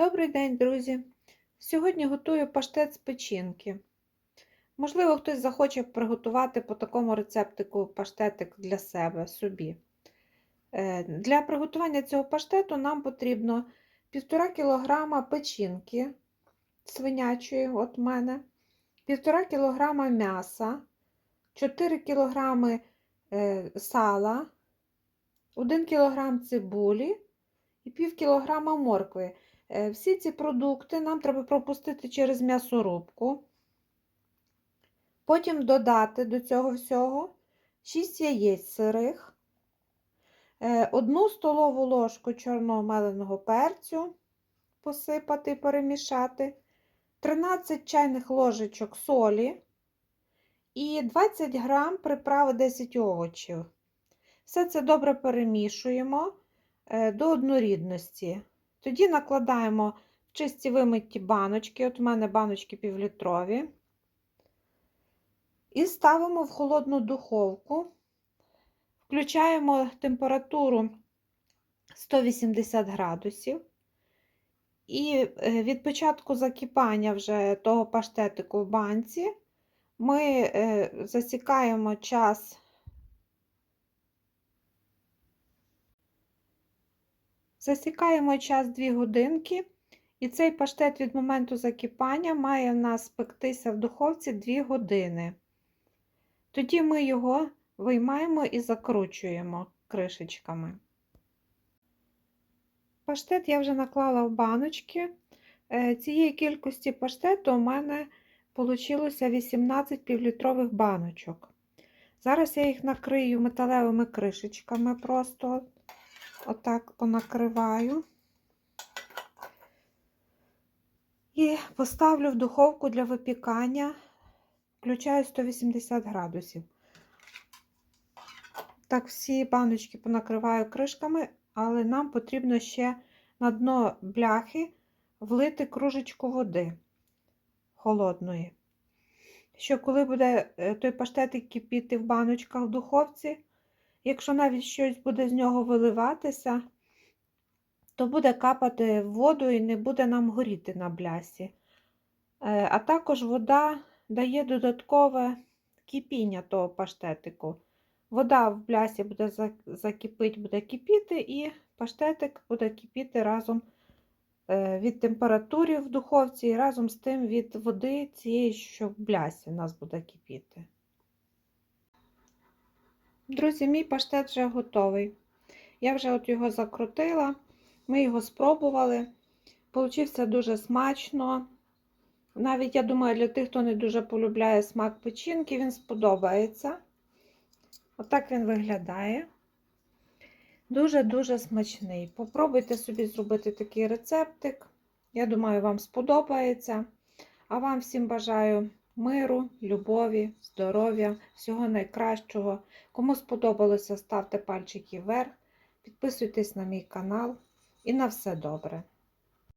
Добрий день, друзі! Сьогодні готую паштет з печінки. Можливо, хтось захоче приготувати по такому рецептику паштетик для себе собі. Е, Для приготування цього паштету нам потрібно 1,5 кг печінки свинячої, от мене, 1,5 кг м'яса, 4 кг е, сала, 1 кг цибулі і пів кілограма моркви. Е, Всі ці продукти нам треба пропустити через м'ясорубку. Потім додати до цього всього 6 яєць сирих, 1 столову ложку чорного меленого перцю посипати, перемішати, 13 чайних ложечок солі і 20 грам приправи 10 овочів. Все це добре перемішуємо до однорідності. Тоді накладаємо в чисті вимиті баночки, от у мене баночки півлітрові, і ставимо в холодну духовку, включаємо температуру 180 градусів. І від початку закипання вже того паштетику в банці ми засікаємо час Засікаємо час 2 годинки, і цей паштет від моменту закипання має в нас пектися в духовці 2 години. Тоді ми його виймаємо і закручуємо кришечками. Паштет я вже наклала в баночки. Цієї кількості паштету у мене вийшло 18 півлітрових баночок. Зараз я їх накрию металевими кришечками просто отак понакриваю і поставлю в духовку для випікання, включаю 180 градусів. Так, всі баночки понакриваю кришками, але нам потрібно ще на дно бляхи влити кружечку води холодної. Що коли буде той паштетик кипіти в баночках в духовці, Якщо навіть щось буде з нього виливатися, то буде капати воду і не буде нам горіти на блясі. А також вода дає додаткове кипіння того паштетику. Вода в блясі буде закипить, буде кипіти, і паштетик буде кипіти разом від температури в духовці і разом з тим від води цієї, що в блясі у нас буде кипіти. Друзі, мій паштет вже готовий. Я вже от його закрутила, ми його спробували. Получився дуже смачно. Навіть, я думаю, для тих, хто не дуже полюбляє смак печінки, він сподобається. Отак він виглядає. Дуже-дуже смачний. Попробуйте собі зробити такий рецептик. Я думаю, вам сподобається. А вам всім бажаю миру, любові, здоров'я, всього найкращого. Кому сподобалося, ставте пальчики вверх, підписуйтесь на мій канал і на все добре.